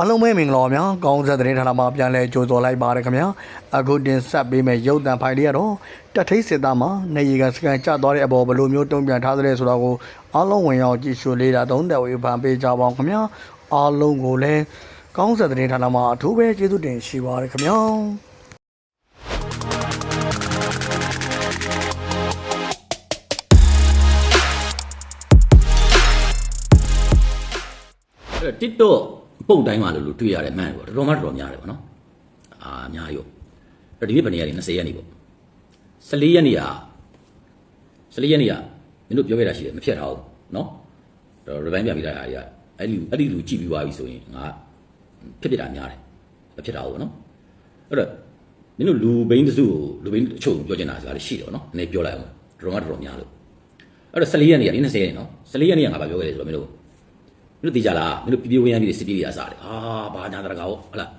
အားလုံးပဲမင်္ဂလာပါဗျာကောင်းဆက်သတင်းဌာနမှာပြန်လဲကြိုဆိုလိုက်ပါရခင်ဗျာအခုတင်ဆက်ပေးမယ့်ရုပ်သံဖိုင်လေးကတော့တက်ထိတ်စစ်သားမှာနေရီကစကန်ကျသွားတဲ့အပေါ်ဘယ်လိုမျိုးတုံ့ပြန်ထားသလဲဆိုတာကိုအားလုံးဝင်ရောက်ကြည့်ရှုလေ့လာသုံးသပ်ဝေဖန်ပေးကြပါအောင်ခင်ဗျာအားလုံးကိုလည်းကောင်းဆက်သတင်းဌာနမှာအထူးပဲကျေးဇူးတင်ရှိပါရခင်ဗျာအဲ့တော့ TikTok ပုံတိုင်းမှာလို့လို့တွေ့ရတယ်မှန်တယ်ပေါ့တော်တော်မှတော်တော်များတယ်ပေါ့နော်အာအများကြီးပေါ့အဲ့ဒီနေ့ဘယ်နေရာနေ20ရက်နေပေါ့14ရက်နေရာ14ရက်နေရာမင်းတို့ပြောခဲ့တာရှိတယ်မဖြတ်ထားဘူးနော်တော့ရပိုင်းပြပြီးတာအားရအဲ့ဒီအဲ့ဒီလူကြည့်ပြီးသွားပြီဆိုရင်ငါဖြစ်ဖြစ်တာများတယ်မဖြစ်တာဘူးပေါ့နော်အဲ့တော့မင်းတို့လူဘိန်းတစုကိုလူဘိန်းအချုပ်ပြောချင်တာဆိုတာရှိတယ်ပေါ့နော်နည်းပြောလိုက်အောင်တော်တော်များတော်များလို့အဲ့တော့14ရက်နေရာနေ20ရက်နေနော်14ရက်နေရာငါပြောခဲ့တယ်ဆိုတော့မင်းတို့ မင်းတို့သိကြလားမင်းတို့ပြပြဝင်းရပြီးစစ်ပြေးတွေအစားတယ်ဟာဘာညာတရကာဟောဟလား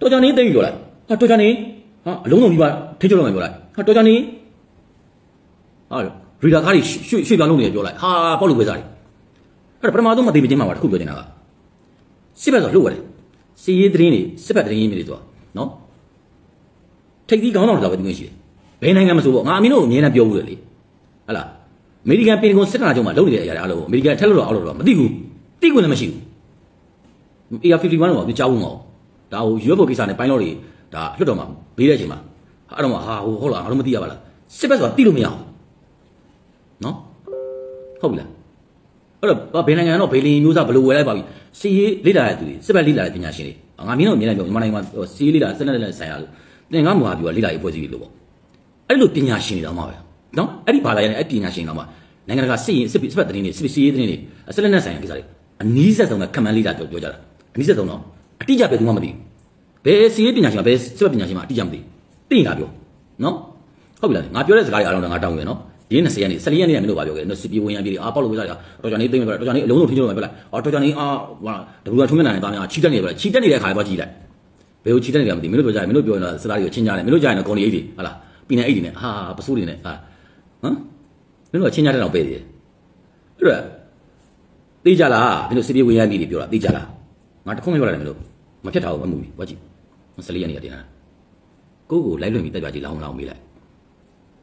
တော်ကြနေတိတ်ပြောလိုက်ဟာတော်ကြနေဟာအလုံးစုံဒီပါထိချုပ်လောက်မှပြောလိုက်ဟာတော်ကြနေဟာရီဒါကားကြီးရွှေ့ရွှေ့ပြောင်းလုပ်နေပြောလိုက်ဟာပေါ့လို့ဝဲစားတယ်အဲ့ဒါပထမဆုံးမသိမချင်းမှာပါတစ်ခုပြောချင်တာကစစ်ဘက်ဆိုလှုပ်ရတယ်စီရေးသတင်းတွေစစ်ဘက်သတင်းရင်းတွေဆိုတာနော်ထိပ်သီးကောင်းတော်တော်ပဲသူရှိတယ်ဘယ်နိုင်ငံမဆိုပေါ့ငါအမင်းတို့အမြဲတမ်းပြောဘူးလေဟဟလားအမေရိကန်ပင်ကွန်စစ်ဌာနချုပ်မှာလုပ်နေတဲ့အရာတွေအားလုံးကိုအမေရိကန်ထက်လို့တော့အောက်လို့တော့မသိဘူး သိခွင့်လည်းမရှိဘူး AR51 တော့မကြောက်ဘူးမဟုတ်ဒါဟို UFO ကိစ္စနဲ့ပိုင်းတော့တွေဒါလွတ်တော်မှာဘေးတဲ့အချိန်မှာအဲ့တော့မှဟာဟိုဟုတ်လားငါတို့မသိရပါလားစစ်ဘက်ဆိုတာသိလို့မရအောင်နော်ဟုတ်ပြီလားအဲ့တော့ဘယ်နိုင်ငံတော့ဘေလီမျိုးစားဘယ်လိုဝယ်လိုက်ပါပြီစီရေးလေ့လာတဲ့သူတွေစစ်ဘက်လေ့လာတဲ့ပညာရှင်တွေငါမင်းတို့အမြဲတမ်းပြောမြန်မာနိုင်ငံမှာစီရေးလေ့လာစစ်နဲ့လည်းဆိုင်ရလို့သင်္ကန်းမူဟာပြောလေ့လာရေးဖွဲ့စည်းလို့ပေါ့အဲ့လိုပညာရှင်တွေတော့မှာပဲနော်အဲ့ဒီဘာလာရတဲ့အဲ့ပညာရှင်တော့မှာနိုင်ငံတကာစစ်ရေးစစ်စစ်ဘက်သတင်းတွေစစ်စီရေးသတင်းတွေစစ်လက်နက်ဆိုင်ရာကိစ္စတွေ အနည်းဆက်ဆုံးကခံမှန်းလေ့လာပြောပြောကြတာအနည်းဆက်ဆုံးတော့အတိအကျပဲသူမှမသိဘူးဘယ်စီရေးပညာရှင်ကဘယ်စစ်ဘက်ပညာရှင်မှအတိအကျမသိသိနေတာပြောနော်ဟုတ်ပြီလားငါပြောတဲ့စကားတွေအားလုံးတော့ငါတောင်းဝင်နော်ဒီ20ရက်နေ့14ရက်နေ့ကမင်းတို့ဘာပြောခဲ့လဲနော်စစ်ပြေဝင်ရပြေအာပေါက်လို့ပြတာတော်ကြနေသိမ့်ပြတာတော်ကြနေအလုံးစုံထင်းကြလို့ပဲပြလိုက်အော်တော်ကြနေအာဟာတဘူကထုံးမျက်နှာနဲ့တားများချီတက်နေပြလိုက်ချီတက်နေတဲ့ခါတော့ကြည့်လိုက်ဘယ်ကိုချီတက်နေလဲမသိမင်းတို့ပြောကြတယ်မင်းတို့ပြောရင်တော့စကားတွေကိုချင်းကြတယ်မင်းတို့ကြရင်တော့ကော်လီအိတ်တွေဟာလားပီနယ်အိတ်တွေနဲ့ဟာပစိုးတွေနဲ့ဟာဟမ်မင်းတို့ကချင်းကြတဲ့တော့ပဲသေးတယ်အဲ့တော့ သိကြလားမင်းတို့စစ်ပြေဝင်ရပြေတွေပြောတာသိကြလားငါတခုမှပြောရတယ်မင်းတို့မဖြတ်ထားဘူးမမှုဘူးဝါကြည့်14ရက်နေ့ကတင်တာကိုကိုလိုက်လွင်ပြီးတက်ပြကြည့်လောင်းလောင်းမေးလိုက်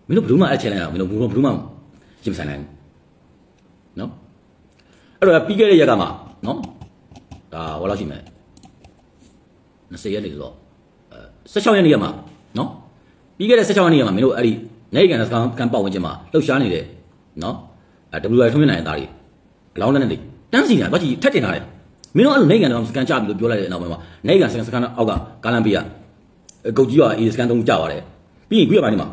မင်းတို့ဘယ်သူမှအဲ့ချဲလိုက်အောင်မင်းတို့ဘယ်သူမှရင်ဆိုင်နိုင်ဘူးနော်အဲ့တော့ပြီးခဲ့တဲ့ရက်ကမှနော်ဒါဟောလောက်ရှိမယ်20ရက်နေဆိုတော့အဲ16ရက်နေ့ကမှနော်ပြီးခဲ့တဲ့16ရက်နေ့ကမှမင်းတို့အဲ့ဒီနိုင်ကန်စကန်ကန်ပတ်ဝန်းကျင်မှာလှုပ်ရှားနေတဲ့နော်အဲ WI ထုံးမြနိုင်တဲ့သားတွေအလောင်းလက်နဲ့တွေ တန်းစီနေတာဘာကြီးထက်တင်လာတယ်မင်းတို့အဲ့လိုနိုင်ကန်တော့စကန်ကြပြီလို့ပြောလိုက်တဲ့နောက်ပိုင်းမှာနိုင်ကန်စကန်စကန်အောက်ကကာလန်ပေးကကုတ်ကြီးကအေးစကန်တုံးကြပါတယ်ပြီးရင်ခုရပိုင်းမှာ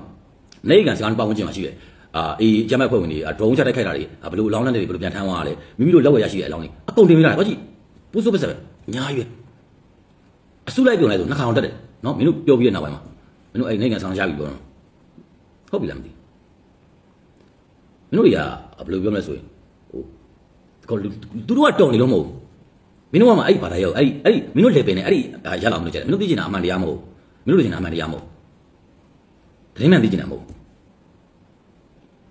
နေကန်စကားပတ်ဝန်းကျင်မှာရှိတယ်အာအေးကျမ်းမဲ့ဖွဲ့ဝင်တွေဒရုန်းချတိုက်ခိုက်တာတွေဘယ်လိုအလောင်းနဲ့တွေဘယ်လိုပြန်ထမ်းသွားရလဲမိမိတို့လက်ဝယ်ရရှိတဲ့အလောင်းတွေအကုန်တင်ပေးလာတယ်ဘာကြည့်ပူစုပစပဲအများကြီးပဲအစုလိုက်ပြုံလိုက်ဆိုနှစ်ခါအောင်တက်တယ်နော်မင်းတို့ပြောပြီးတဲ့နောက်ပိုင်းမှာမင်းတို့အဲ့နေကန်စကားရပြီပြောတော့ဟုတ်ပြီလားမသိမင်းတို့တွေကဘယ်လိုပြောမလဲဆိုရင်ဟိုကော သူတို့ကတော်နေလို့မဟုတ်မင်းတို့ကမှအဲ့ဒီဘာသာရောက်အဲ့ဒီအဲ့ဒီမင်းတို့လေပင်နေအဲ့ဒီရလာမလို့ကြတယ်မင်းတို့သိချင်တာအမှန်တရားမဟုတ်မင်းတို့သိချင်တာအမှန်တရားမဟုတ်သတင်းမှန်သိကျင်တာမဟုတ်ဘူး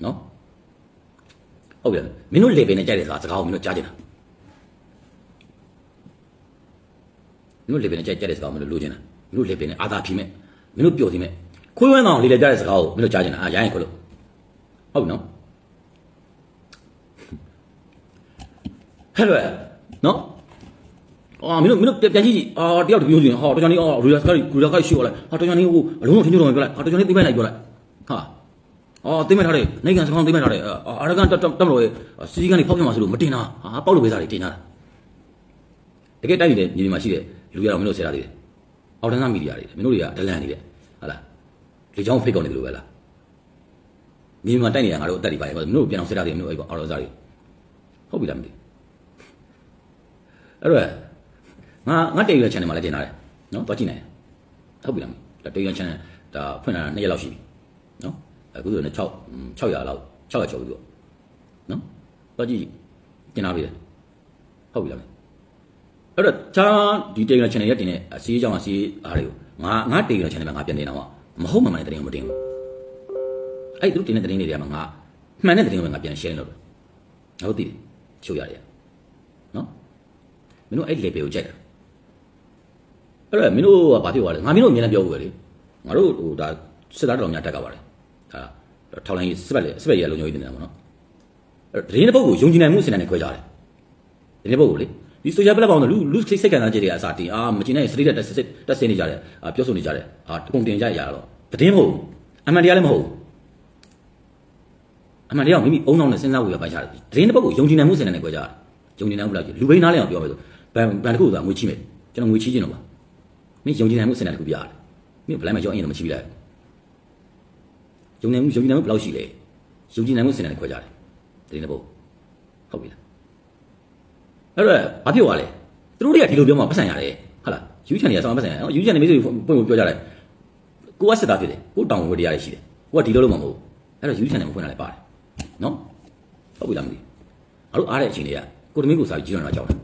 နော်ဟုတ်ပြီမင်းတို့လေပင်နဲ့ကြိုက်တဲ့စကားစကားကိုမင်းတို့ကြားကျင်တာမင်းတို့လေပင်နဲ့ကြိုက်ကြတဲ့စကားကိုမင်းတို့လိုချင်တာမင်းတို့လေပင်နဲ့အာသာဖြီမဲ့မင်းတို့ပျော်စီမဲ့ခွေးဝဲကောင်လေးလေကြတဲ့စကားကိုမင်းတို့ကြားကျင်တာအာရရင်ခွလို့ဟုတ်ပြီ နော်ဟဲ့လို့နော်အာမင်းတို့မင်းတို့ပြန်ကြည့်ကြည့်အာတယောက်တမျိုးစီဟာတော်ကြောင်လေးအာရူလာစကားရူလာကားရှိော်လိုက်ဟာတော်ကြောင်လေးဟိုအလုံးစုံထင်းကြတော့ပြောလိုက်ဟာတော်ကြောင်လေးသိမဲ့လိုက်ပြောလိုက်ဟာအော်သိမဲ့ထားတယ်နိုင်ငံစကားသိမဲ့ထားတယ်အာရကန်တက်တက်မလို့စီစီကနေဖောက်ပြမှာဆိုလို့မတင်တာဟာပေါက်လို့ပဲစားတယ်တင်တာတကယ်တိုက်နေတဲ့ညီမရှိတဲ့လူရအောင်မင်းတို့ဆရာသေးတယ်အော်တန်းသားမီဒီယာတွေမင်းတို့တွေကဒလန်နေတယ်ဟာလားလေချောင်းဖိတ်ကောင်းနေတယ်လို့ပဲလားညီမတိုက်နေတာငါတို့အသက်တွေပါရဲ့မင်းတို့ပြန်အောင်ဆရာတွေမင်းတို့အဲ့ပေါ့အော်တော်စားတွေဟုတ်ပြီလားမသိ အဲ့တော့ငါငါတေရီ channel မှာလည်းတင်ထားတယ်နော်သွားကြည့်နိုင်ဟုတ်ပြီလားဒါတေရီ channel ဒါဖွင့်လာတာ2ရက်လောက်ရှိပြီနော်အခုဆိုရင်6 600လောက်600ကျော်ပြီပေါ့နော်သွားကြည့်တင်ထားပြီလေဟုတ်ပြီလားအဲ့တော့ချာဒီတေရီ channel ရက်တင်တဲ့အစီအကြောင်းအစီအားတွေကိုငါငါတေရီ channel မှာငါပြန်တင်တော့မဟုတ်မှန်မှန်တဲ့တင်ကိုမတင်ဘူးအဲ့သူတင်တဲ့တင်တွေကမှငါမှန်တဲ့တင်ကိုငါပြန် share လုပ်တယ်ငါတို့သိတယ်ချိုးရတယ်နော် မင်းတို့အဲ့ level ကိုကြိုက်တာအဲ့တော့မင်းတို့ကဘာဖြစ်သွားလဲငါမင်းတို့အမြင်နဲ့ပြောဘူးပဲလေငါတို့ဟိုဒါစစ်သားတော်များတက်ကပါတယ်ဟာထောက်လိုင်းစစ်ပတ်လေစစ်ပတ်ရလုံခြုံရေးတင်နေတာပေါ့နော်အဲ့တော့တရင်တစ်ပုတ်ကိုယုံကြည်နိုင်မှုအစဉ်နဲ့ခွဲကြတယ်တရင်တစ်ပုတ်ကိုလေဒီ social platform တို့လူလူစိတ်ခံစားချက်တွေကအစားတင်အာမကျင်တဲ့စတိတက်တက်တက်ဆင်းနေကြတယ်အာပြောဆိုနေကြတယ်အာပုံတင်ကြရတော့တည်င်းမဟုတ်အမှန်တရားလည်းမဟုတ်အမှန်တရားမိမိအုံနောက်နဲ့စဉ်းစားဝေရပိုင်ချတယ်တရင်တစ်ပုတ်ကိုယုံကြည်နိုင်မှုအစဉ်နဲ့ခွဲကြတယ်ယုံကြည်နိုင်မှုလားလူဘိန်းနားလည်းအောင်ပြောမယ်ဆို ဘန်ဘန်တစ်ခုကငွေချိမယ်ကျွန်တော်ငွေချိခြင်းတော့ပါမင်းယုံကြည်နိုင်မှုစင်တယ်တခုပြရတယ်မင်းဘယ်လိုက်မှကြောက်ရင်တော့မရှိပြီလားယုံနိုင်မှုယုံကြည်နိုင်မှုဘယ်လောက်ရှိလဲယုံကြည်နိုင်မှုစင်တယ်ခွဲကြတယ်တရင်တဲ့ဘုတ်ဟုတ်ပြီလားအဲ့တော့ဘာဖြစ်သွားလဲသူတို့တွေကဒီလိုပြောမှပတ်စံရတယ်ဟုတ်လားယူချန်တွေကဆောင်းပတ်စံရနော်ယူချန်တွေမိတ်ဆွေပုံပုံပြောကြတယ်ကိုကစစ်သားဖြစ်တယ်ကိုတောင်ဝေတရားတွေရှိတယ်ကိုကဒီလိုလုပ်မှာမဟုတ်အဲ့တော့ယူချန်တွေမဖွင့်တာလည်းပါတယ်နော်ဟုတ်ပြီလားမသိငါတို့အားတဲ့အချိန်တွေကကိုတမင်းကိုစာကြီးရတာကြောက်တယ်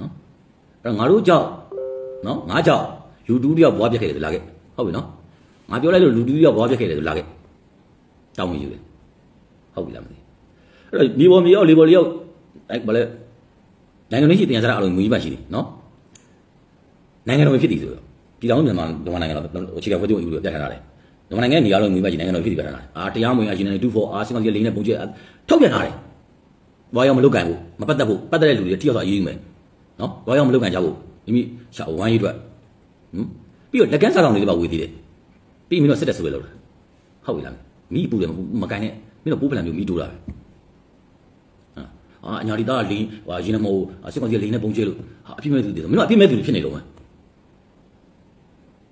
နော်အဲ့တော့ငါတို့ကြောက်နော်ငါကြောင့်လူတူးတယောက်ဘွားပြက်ခဲ့တယ်ဆိုလာခဲ့ဟုတ်ပြီနော်ငါပြောလိုက်လို့လူတူးတယောက်ဘွားပြက်ခဲ့တယ်ဆိုလာခဲ့တောင်းဝင်ယူတယ်ဟုတ်ပြီလားမသိအဲ့တော့ဒီပေါ်မြေရောက်လေပေါ်လေးရောက်အဲ့ဘာလဲနိုင်ငံရေးရှိတင်ရစားအလုံးမူကြီးပါရှိတယ်နော်နိုင်ငံတော်ဖြစ်တည်ဆိုတော့ပြည်တော်မြန်မာမြန်မာနိုင်ငံတော်အခြေခံဖွဲ့ချုပ်ယူလို့ပြဋ္ဌာန်းထားတယ်မြန်မာနိုင်ငံနေရာလုံးမူကြီးပါရှိနိုင်ငံတော်ဖြစ်တည်ပြဋ္ဌာန်းထားတယ်အာတရားမဝင်အရှင်နေ24အာစင်ကောင်ကြီးလေးနဲ့ပုံကျဲထုတ်ပြန်ထားတယ်ဘာရောက်မလုပ်ကြဘူးမပတ်သက်ဘူးပတ်သက်တဲ့လူတွေတိယောက်ဆိုအရေးယူမယ် နော်ဘာရောက်မလုပ်ကြကြဘူးမိမိရှာဝိုင်းရေးအတွက်ဟမ်ပြီးတော့လက်ကန်းစားဆောင်လေးပါဝေးသေးတယ်ပြီးမင်းတို့စစ်တက်ဆွဲလို့လားဟုတ်ပြီလားမိပူတယ်မကန်နဲ့မင်းတို့ပိုးပလန်မျိုးမိတူတာပဲအာအညာဒီသားလင်းဟာရင်းနမို့စစ်ကောင်စီလိန်နဲ့ပုံကျဲလို့ဟာအပြစ်မဲ့သူတွေဆိုမင်းတို့အပြစ်မဲ့သူတွေဖြစ်နေလို့မ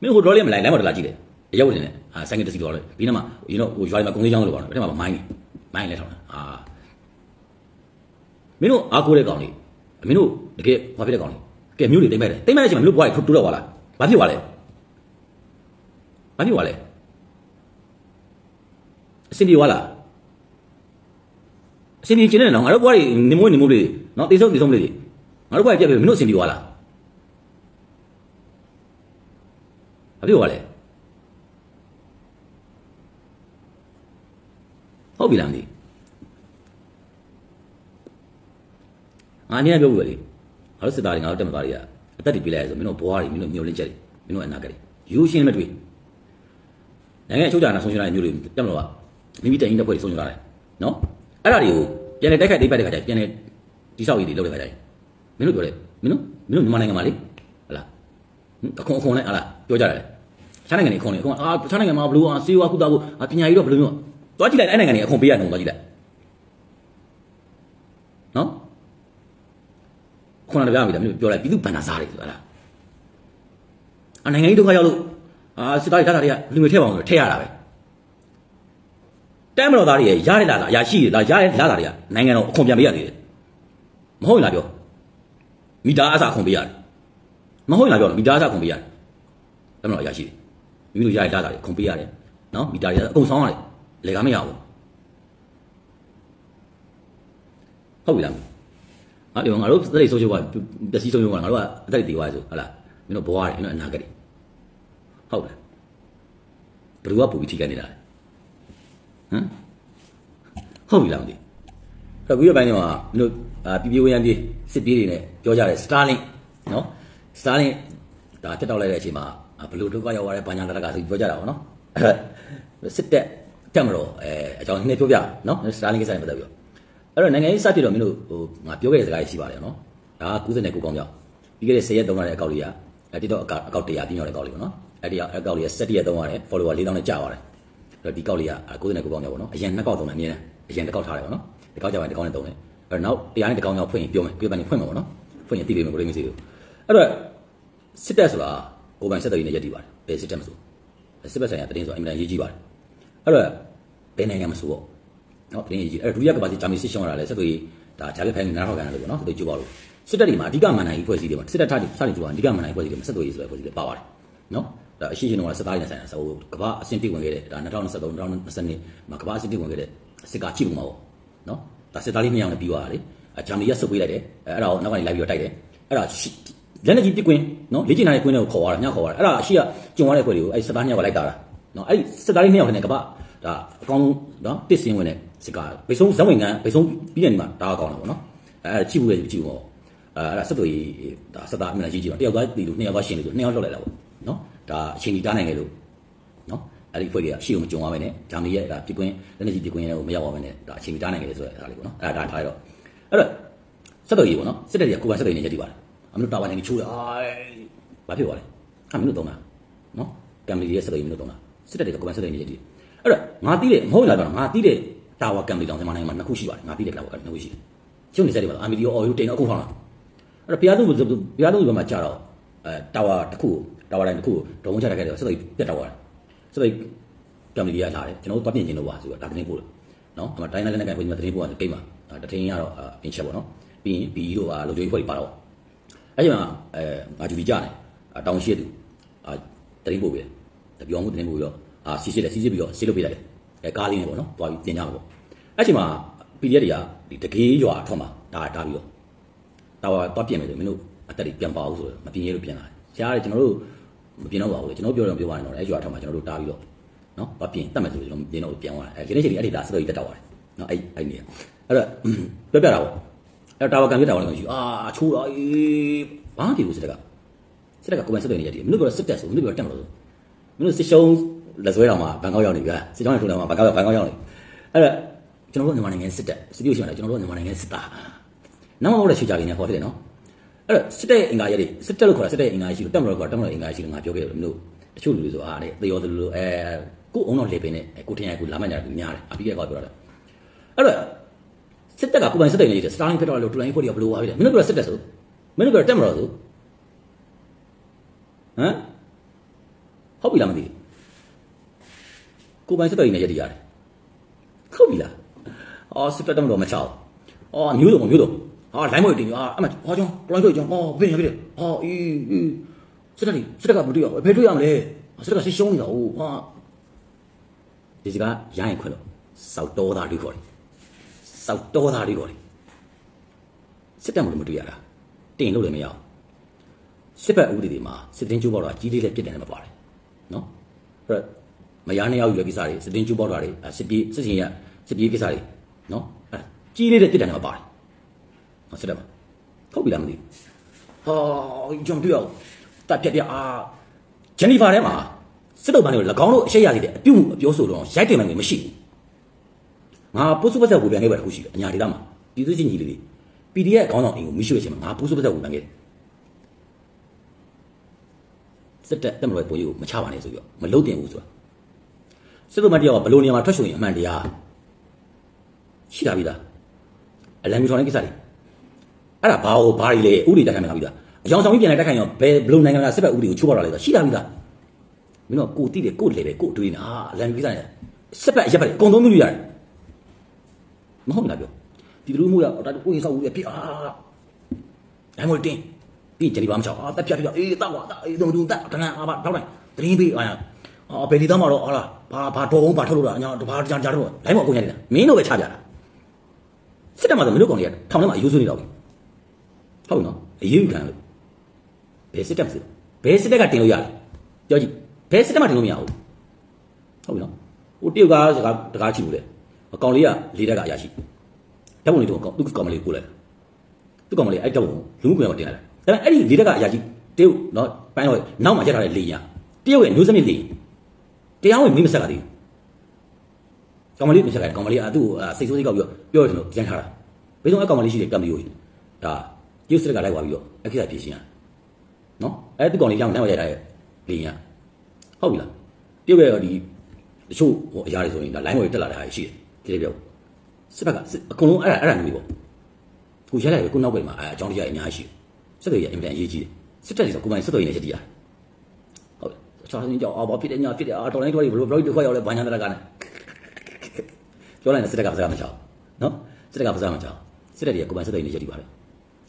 မင်းဟိုဒေါ်လေးမလိုက်လမ်းမတော်လာကြည့်တယ်ရောက်နေတယ်ဟာဆိုင်ကတစီတော်လေပြီးနောက်မှရင်းတော့ဟိုရွာလေးမှာကုန်းလေးချောင်းလို့ပါတော့အဲ့မှာမိုင်းနေမိုင်းလဲထောင်းတာအာမင်းတို့အားကိုးတဲ့ကောင်လေး မင်းတို့တကယ်ဘာဖြစ်တဲ့ကောင်လေးကဲမျိုးတွေတိမ့်မဲ့တယ်တိမ့်မဲ့တဲ့အချိန်မှာမျိုးဘွားတွေထိုးတော့ပါလားဘာဖြစ်သွားလဲဘာဖြစ်သွားလဲအစင်ပြေသွားလားအစင်ပြေကျင်းနေတော့ငါတို့ဘွားတွေနေမွေးနေမို့လေးနော်တေဆုံးတေဆုံးလေးငါတို့ဘွားတွေပြက်ပြက်မင်းတို့အစင်ပြေသွားလားဘာဖြစ်သွားလဲဟုတ်ပြီလားမသိ ငါအမြဲပြောဘူးပဲလေငါတို့စစ်သားတွေငါတို့တက်မသားတွေကအသက်တွေပြေးလိုက်ရဆိုမင်းတို့ဘွားတွေမင်းတို့မျိုးလင်းချက်တွေမင်းတို့အနာကတွေယူရှင်းမတွေ့နိုင်ငံအချုပ်ကြတာဆုံးရှင်းလာတဲ့မျိုးတွေတက်မလို့ကမိမိတိုင်ရင်တက်ဖွဲ့ဆုံးရှင်းလာတယ်နော်အဲ့ဒါတွေကိုပြန်လေတိုက်ခိုက်တိတ်ပတ်တဲ့ခါကျပြန်လေတိဆောက်ရေးတွေလုပ်တဲ့ခါကျမင်းတို့ပြောတယ်မင်းတို့မင်းတို့မြန်မာနိုင်ငံမှာလေဟလာအခွန်အခွန်နဲ့ဟလာပြောကြတယ်ခြားနိုင်ငံတွေအခွန်တွေအခွန်အာခြားနိုင်ငံမှာဘလို့အာစီဝါကုသဖို့ပညာရေးတော့ဘလို့မျိုးသွားကြည့်လိုက်အဲ့နိုင်ငံတွေအခွန်ပေးရတယ်သွားကြည့်လိုက်နော် ခုနကပြောမိတာမျိုးပြောလိုက်ပြည်သူဗန္နာစားတယ်ဆိုတာလားအနိုင်ငံကြီးဒုက္ခရောက်လို့အာစစ်သားတွေထားတာတွေကလူတွေထည့်ပါအောင်ဆိုထည့်ရတာပဲတမ်းမတော်သားတွေရရတဲ့လာတာအရာရှိတွေလားရတဲ့လာတာတွေကနိုင်ငံတော်အခွန်ပြန်ပေးရသေးတယ်မဟုတ်ရင်လားပြောမီတာအစားအခွန်ပေးရတယ်မဟုတ်ရင်လားပြောမီတာအစားအခွန်ပေးရတယ်တမ်းမတော်အရာရှိတွေမိမိတို့ရတဲ့လာတာတွေအခွန်ပေးရတယ်နော်မီတာတွေအကုန်ဆောင်းရတယ်လေကားမရဘူးဟုတ်ပြီလား ငါပြောငါတို့သက်တွေဆိုးချိုးကပစ္စည်းဆုံးရုံကငါတို့ကအသက်တွေတည်သွားဆိုဟုတ်လားမင်းတို့ဘွားတယ်မင်းတို့အနာဂတ်တွေဟုတ်လားဘယ်သူကပူပြီးထိခိုက်နေတာလဲဟမ်ဟုတ်ပြီလားမသိအဲ့ပြီးတော့ပိုင်းတော့မင်းတို့အာပြပြဝရန်ပြေးစစ်ပြေးတွေနဲ့ပြောကြတယ်စတာလင်နော်စတာလင်ဒါတက်တော့လိုက်တဲ့အချိန်မှာဘယ်လိုဒုက္ခရောက်သွားတဲ့ဘာညာတက်ကဆိုပြောကြတာပေါ့နော်အဲ့စစ်တက်တက်မလို့အဲအကြောင်းနည်းနည်းပြောပြနော်စတာလင်ကိစ္စနဲ့ပတ်သက်ပြီးတော့ အဲ့တော့နိုင်ငံရေးစဖြစ်တော့မင်းတို့ဟိုငါပြောခဲ့တဲ့စကားကြီးရှိပါတယ်နော်ဒါက99ကောင်းကြောင်းပြီးခဲ့တဲ့10ရက်သုံးရတဲ့အကောက်လေးကအဲ့ TikTok အကောက်အကောက်100ပြင်းရောက်တဲ့အကောက်လေးပေါ့နော်အဲ့ဒီအကောက်လေးက17ရက်သုံးရတယ် follower 4000နဲ့ကြာပါတယ်အဲ့တော့ဒီကောက်လေးက99ကောင်းကြောင်းပေါ့နော်အရင်နှစ်ကောက်သုံးတယ်အမြင်နဲ့အရင်တစ်ကောက်ထားတယ်ပေါ့နော်ဒီကောက်ကြပိုင်းတစ်ကောက်နဲ့သုံးတယ်အဲ့တော့နောက်တရားနဲ့တစ်ကောက်ကြောင်းဖွင့်ရင်ပြောမယ်ပြောပန်နေဖွင့်မှာပေါ့နော်ဖွင့်ရင်သိပေးမယ်ကိုလေးမရှိဘူးအဲ့တော့စစ်တပ်ဆိုတာကိုပိုင်ဆက်တော်ကြီးနဲ့ရက်တည်ပါတယ်ဘယ်စစ်တပ်မဆိုစစ်ဘက်ဆိုင်ရာတရင်ဆိုတာအင်မတန်ရေးကြီးပါတယ်အဲ့တော့ဘယ်နိုင်ငံမဆိုပေါ့ နော်တင်းကြီးအဲ့ဒုတိယကမ္ဘာစစ်ဂျာမနီစစ်ရှောင်းလာလဲဆက်သွေးဒါဂျာပြဖိုင်နားထောက်ကန်တယ်ပေါ့နော်ဆက်သွေးကြိုးပါလို့စစ်တပ်တွေမှာအဓိကမန်နိုင်ကြီးဖွဲ့စည်းတယ်မှာစစ်တပ်ထားတွေစတင်ကြိုးပါအဓိကမန်နိုင်ဖွဲ့စည်းတယ်မှာဆက်သွေးရေးဆိုတဲ့ဖွဲ့စည်းတယ်ပါပါတယ်နော်ဒါအရှိရှင်တော့စစ်သားတွေနဲ့ဆိုင်တာဆိုကမ္ဘာအဆင့်တိဝင်ခဲ့တဲ့ဒါ2023 2020မှာကမ္ဘာအဆင့်တိဝင်ခဲ့တဲ့စစ်ကားချိပုံမှာပေါ့နော်ဒါစစ်သားလေးနှစ်ယောက်နဲ့ပြီးသွားတာလေအဂျာမနီကဆုတ်ပေးလိုက်တယ်အဲ့ဒါကိုနောက်ကနေလိုက်ပြီးတော့တိုက်တယ်အဲ့ဒါလက်နေကြီးပြကွင်းနော်လေ့ကျင့်ထားတဲ့ကွင်းတွေကိုခေါ်ရတာညခေါ်ရတာအဲ့ဒါအရှိကကျုံရတဲ့ခွေတွေကိုအဲ့စစ်သားနှစ်ယောက်ကလိုက်တာတာနော်အဲ့စစ်သားလေးနှစ်ယောက်နဲ့ကမ္ဘာဒါအကောင်းဆုံးနော်တစ်စင်းဝင်တဲ့ စစ်ကားပိတ်ဆုံးဇက်ဝင်ကန်ပိတ်ဆုံးပြီးတဲ့နေ့မှာဒါအကောင်းတာပေါ့နော်အဲချိဘူးလေချိဘူးပေါ့အဲအဲ့ဒါဆက်သွယ်ရေးဒါစတာအမှန်ကြီးကြည့်တော့တယောက်သားတီလို့နှစ်ယောက်သားရှင်လို့နှစ်ယောက်လောက်လိုက်တာပေါ့နော်ဒါအချိန်ကြီးတားနိုင်တယ်လို့နော်အဲ့ဒီဖွဲ့တွေကရှေ့ကိုမကြုံရမယ်နဲ့ဂျာမနီရဲ့ဒါပြကွင်းလက်နေကြီးပြကွင်းရဲ့ကိုမရောက်ပါမယ်နဲ့ဒါအချိန်ကြီးတားနိုင်တယ်ဆိုတဲ့အားလေးပေါ့နော်အဲ့ဒါဒါထားရတော့အဲ့တော့ဆက်သွယ်ရေးပေါ့နော်စစ်တပ်တွေကကိုယ်ပိုင်ဆက်သွယ်ရေးနေချက်တည်ပါတယ်အမလို့တာဝန်နေချိုးတယ်အာဘာဖြစ်သွားလဲဟာမင်းတို့တော့မှာနော်ကမ်ပဏီရဲ့ဆက်သွယ်ရေးမင်းတို့တော့မှာစစ်တပ်တွေကကိုယ်ပိုင်ဆက်သွယ်ရေးနေချက်တည်အဲ့တော့ငါတီးတယ်မဟုတ်လားတော့ငါတီးတယ် တာဝါကမ်ပဏီတောင်မြန်မာနိုင်ငံမှာနှစ်ခုရှိပါတယ်ငါတီးတယ်တာဝါကမ်ပဏီနှစ်ခုရှိတယ်ကျုပ်နေဆက်တယ်ပါအာမီဒီယိုအော်ယူတင်တော့အခုထောင်းလာအဲ့တော့ဘုရားသူဘုရားသူဘက်မှာကြာတော့အဲတာဝါတစ်ခုတာဝါတိုင်းတစ်ခုဒုံချတက်ခဲ့တယ်ဆက်သွယ်ပြတ်တော့တယ်ဆက်သွယ်ကံမီဒီယာလာတယ်ကျွန်တော်တို့တွားပြင်ကျင်လို့ပါဆိုတော့ဒါတင်းပို့တယ်နော်အမတိုင်းလည်းလည်းကန်ကိုကျွန်တော်တင်းပို့တယ်ကိတ်မှာတထင်းရတော့အင်ချက်ပေါ့နော်ပြီးရင်ဘီတို့ပါလိုတွေဖွဲ့ပြီးပါတော့အဲ့ဒီမှာအဲငါဂျူဒီကြတယ်တောင်းရှိရသူအာတင်းပို့ပြီတပြောင်းမှုတင်းပို့ပြီးတော့အာစီစီတယ်စီစီပြီးတော့စီလုပ်ပေးလိုက်တယ် အဲကားလေးနဲ့ပေါ့နော်တွားပြီးပြင်ကြမှာပေါ့အဲ့ချိန်မှာ PDF တွေကဒီတကေးရွာထွက်မှာဒါတားပြီးတော့တော့တော့ပြင်မယ်ဆိုမင်းတို့အသက်တွေပြန်ပါအောင်ဆိုတော့မပြင်ရလို့ပြင်လာတယ်ရှားတယ်ကျွန်တော်တို့မပြင်တော့ပါဘူးလေကျွန်တော်ပြောတော့ပြောပါနေတော့အဲကြွားထောက်မှာကျွန်တော်တို့တားပြီးတော့နော်တော့ပြင်တတ်မယ်ဆိုကျွန်တော်မပြင်တော့ပြန်သွားတယ်အဲဒီနေ့ချိန်ဒီအဲ့ဒီဒါစတော့တက်တော့ပါတယ်နော်အဲ့အဲ့နေအဲ့တော့ပြောပြတာပေါ့အဲ့တာဝကံပြတာဝလည်းမရှိအာချိုးတော့အေးဘာမှမဖြစ်ဘူးစစ်တက်ကစစ်တက်ကကိုယ်ပိုင်စစ်တွေနေရတယ်မင်းတို့ပြောစစ်တက်ဆိုမင်းတို့ပြောတက်မလို့မင်းတို့စစ်ရှုံး လက်ဆွဲတော်မှာဘန်ကောက်ရောက်နေပြီလားစစ်ကြောင်းနဲ့ထိုးတယ်မှာဘန်ကောက်ဘန်ကောက်ရောက်နေအဲ့တော့ကျွန်တော်တို့မြန်မာနိုင်ငံစစ်တက်စစ်တီရှိမှလည်းကျွန်တော်တို့မြန်မာနိုင်ငံစစ်သားနောက်မှမဟုတ်တဲ့ရွှေကြလေးနဲ့ခေါ်ဖြစ်တယ်နော်အဲ့တော့စစ်တဲ့အင်္ဂါရက်တွေစစ်တက်လို့ခေါ်တာစစ်တဲ့အင်္ဂါရက်ရှိလို့တက်မလို့ခေါ်တာတက်မလို့အင်္ဂါရက်ရှိလို့ငါပြောခဲ့တယ်မလို့တချို့လူတွေဆိုအားတဲ့သေရောသလိုလိုအဲကို့အုံတော့လေပင်နဲ့ကိုထင်ရကိုလာမှညာသူများတယ်အပြီးရဲ့ကောပြောတာအဲ့တော့စစ်တက်ကကိုပိုင်စစ်တဲ့နေတယ်စတာလင်းဖြစ်တော့လို့တူလိုင်းဖွဲ့တွေကဘလို့သွားပြီလဲမင်းတို့ကစစ်တက်ဆိုမင်းတို့ကတက်မလို့ဆိုဟမ်ဟုတ်ပြီလားမသိ ကိုပိုင်စစ်တဲ့နေရက်တည်ရတယ်ဟုတ်ပြီလားအော်စစ်တက်တော့မချောက်အော်မျိုးတော့မျိုးတော့ဟာလိုင်းမွေတင်ဟာအမဟာကြောင့်ပလိုင်းတွေ့ကြောင့်ဟောဘင်းရပြီဟာအေးအေးစစ်တပ်စစ်တပ်ကမတွေ့ရဘယ်တွေ့ရမလဲစစ်တပ်ကစစ်ရှုံးနေတာဟိုဟာဒီစကားရရင်ခွင့်လို့စောက်တော်သားတွေခေါ်တယ်စောက်တော်သားတွေခေါ်တယ်စစ်တပ်မလို့မတွေ့ရတာတင်လို့လည်းမရအောင်စစ်ဘက်ဥပဒေတွေမှာစစ်တင်းကျိုးပေါတော့ကြီးလေးလည်းပြစ်တယ်လည်းမပါတယ်နော်အဲ့တော့ မယားနှစ်ယောက်ယူတဲ့ကိစ္စတွေစစ်တင်းကျိုးပေါတာတွေစစ်ပြေးစစ်စင်ရစစ်ပြေးကိစ္စတွေနော်အဲ့ကြီးလေးလည်းပြစ်တယ်လည်းမပါတယ်ဟောစစ်တယ်ပါဟုတ်ပြီလားမသိဘူးဟာကျွန်တော်တွေ့အောင်တပ်ပြက်ပြက်အာဂျန်နီဖာထဲမှာစစ်တော့ဘာလို့၎င်းတို့အရှိရသေးတယ်အပြုတ်မှုအပြောဆိုတော့ရိုက်တယ်မှန်းမရှိဘူးငါပုစုပတ်သက်ဝေပြန်ခဲ့ပါတခုရှိတယ်အညာဒေသမှာပြည်သူ့ချင်းကြီးလေးတွေ PDF ခေါင်းဆောင်အိမ်ကိုမိရှိရချင်မှာငါပုစုပတ်သက်ဝေပြန်ခဲ့တယ်စစ်တပ်တက်မလို့ပုံကြီးကိုမချပါနဲ့ဆိုပြီးတော့မလုတ်တင်ဘူးဆိုတာ စစ်တော့မတရားဘလို့နေရာမှာထွက်ဆိုရင်အမှန်တရားရှိတာပြီလားအလံမြူထောင်တဲ့ကိစ္စတွေအဲ့ဒါဘာဟိုဘာတွေလဲဥပဒေတက်ခိုင်းမှာပြီလားအကြောင်းဆောင်ကြီးပြန်လိုက်တက်ခိုင်းရောဘယ်ဘလုံနိုင်ငံကစစ်ဘက်ဥပဒေကိုချိုးပေါက်လာလဲဆိုရှိတာပြီလားမင်းတို့ကိုတိတယ်ကိုလေပဲကိုတွေးနေအာလန်ပြီးသားနေစစ်ဘက်အရက်ဘက်အကုန်သုံးမျိုးရတယ်မဟုတ်ဘူးလားပြောဒီလူမျိုးရတာကိုရင်ဆောက်ဦးရပြအာအဲ့မလို့တင်းပြီးကြလီပါမချောက်အာတက်ပြပြအေးတောက်ကွာအေးတုံတုံတက်တနန်အာဘာတော့လိုက်တရင်ပြီးအာ အာဘယ်ဒီသားမှာတော့ဟာလားဘာဘာတော်ဘုံဘာထုတ်လို့လားအညာဘာကြာကြာတော့လိုင်းမအကုန်ရတယ်မင်းတို့ပဲချပြတာစစ်တပ်မှာဆိုမင်းတို့ကောင်တွေကထောင်ထဲမှာအယူဆွေးနေတော့ပြီဟုတ်နော်အရေးယူခံလို့ဘယ်စစ်တပ်စစ်ဘယ်စစ်တပ်ကတင်လို့ရလဲပြောကြည့်ဘယ်စစ်တပ်မှတင်လို့မရဘူးဟုတ်ပြီနော်ဟိုတရုတ်ကားစကားတကားချီဘူးလေအကောင်လေးကလေးတက်ကအရာရှိဓာတ်ပုံလေးတော့သူ့ကောင်မလေးကိုလိုက်သူ့ကောင်မလေးအဲ့ဓာတ်ပုံလူမှုကွန်ရက်မှာတင်လိုက်တာဒါပေမဲ့အဲ့ဒီလေးတက်ကအရာရှိတရုတ်နော်ပိုင်းတော့နောက်မှာရက်ထားတဲ့လေယာတရုတ်ရဲ့မျိုးစမစ်လေ တရားဝင်မင်းမဆက်ကတည်းကောင်မလေးမဆက်ကကောင်မလေးကသူ့စိတ်ဆိုးစိတ်ကောက်ပြီးပြောရတယ်လို့ကြမ်းထားတာဘယ်တော့အကောင်မလေးရှိတယ်ကမ်ပီယိုဒါရုပ်စရက်ကလိုက်သွားပြီးတော့အခက်အခဲပြင်ရှင်းရနော်အဲ့ဒီကောင်လေးကြောင့်နောက်ရရတဲ့လေရင်ဟုတ်ပြီလားပြုတ်ရတော့ဒီတချို့ဟိုအရာတွေဆိုရင်ဒါ line ဝယ်တက်လာတာရှိတယ်ကြည့်ပြောစစ်ဘက်ကအကုန်လုံးအဲ့ဒါအဲ့ဒါမျိုးပေါ့ကိုရက်လိုက်ပဲကိုနောက်ပဲမှာအဲအကြောင်းတရားအများကြီးရှိစစ်တွေရအင်မတန်အရေးကြီးတယ်စစ်တပ်တွေဆိုကိုယ်ပိုင်စစ်တွေနဲ့ချက်တည်ရတယ် ဟုတ်ချာင်းကြောင်အော်ဘာဖြစ်တယ်ညာဖြစ်တယ်အာတော်လိုင်းတော်တွေဘလို့ဘလို့ခွဲရောက်လဲဘာညာတရကနဲ့ပြောလိုက်တဲ့စစ်တပ်ကစကားမချောင်းနော်စစ်တပ်ကစကားမချောင်းစစ်တပ်တွေကကိုယ်ပိုင်စစ်တွေနဲ့ချက်တည်ပါတယ်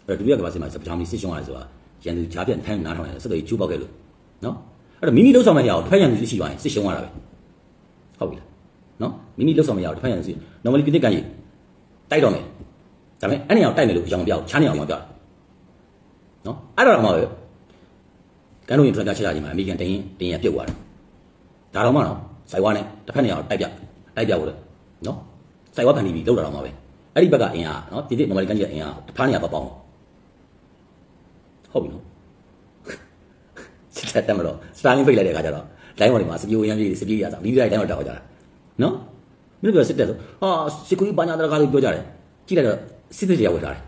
အဲ့တော့ဒုတိယကမ္ဘာစစ်မှာဂျာမနီစစ်ရှုံးရတယ်ဆိုတာရန်သူဂျာပြန်ဖမ်းနားထောင်တယ်စက်တွေကျိုးပေါက်ခဲ့လို့နော်အဲ့တော့မိမိလှုပ်ဆောင်မရအောင်တစ်ဖက်ရန်သူရှိပါရင်စစ်ရှုံးရတာပဲဟုတ်ပြီလားနော်မိမိလှုပ်ဆောင်မရအောင်တစ်ဖက်ရန်သူ normally ပြစ်ကန်ကြီးတိုက်တော့မယ်ဒါပေမဲ့အဲ့နေအောင်တိုက်မယ်လို့အကြောင်းမပြောချားနေအောင်မပြောနော်အဲ့တော့မှပဲ ကန်လို့ရင်ထွက်ပြချက်ရကြီးမှာအမေရိကန်တင်းရင်တင်းရပြုတ်သွားတယ်ဒါတော့မှနော်စိုက်ဝါနဲ့တစ်ဖက်နေအောင်တိုက်ပြတိုက်ပြဖို့လေနော်စိုက်ဝါဖန်တီးပြီးလောက်တာတော့မှပဲအဲ့ဒီဘက်ကအင်အားနော်ဒီဒီ normally ကန်ကြီးကအင်အားတစ်ဖက်နေရာပေါပေါင်းဟုတ်ပြီနော်စစ်တပ်တက်မလို့စတာလင်းဖိတ်လိုက်တဲ့အခါကျတော့လိုင်းပေါ်ဒီမှာစပြိုရမ်းကြီးစပြိုရစားဒီဒီတိုင်းတော့တောက်ကြတာနော်မင်းတို့ပြောစစ်တပ်ဆိုဟာစစ်ကူကြီးဘာညာတကားလို့ပြောကြတယ်ကြည့်လိုက်တော့စစ်စစ်ကြီးရောက်ထားတယ်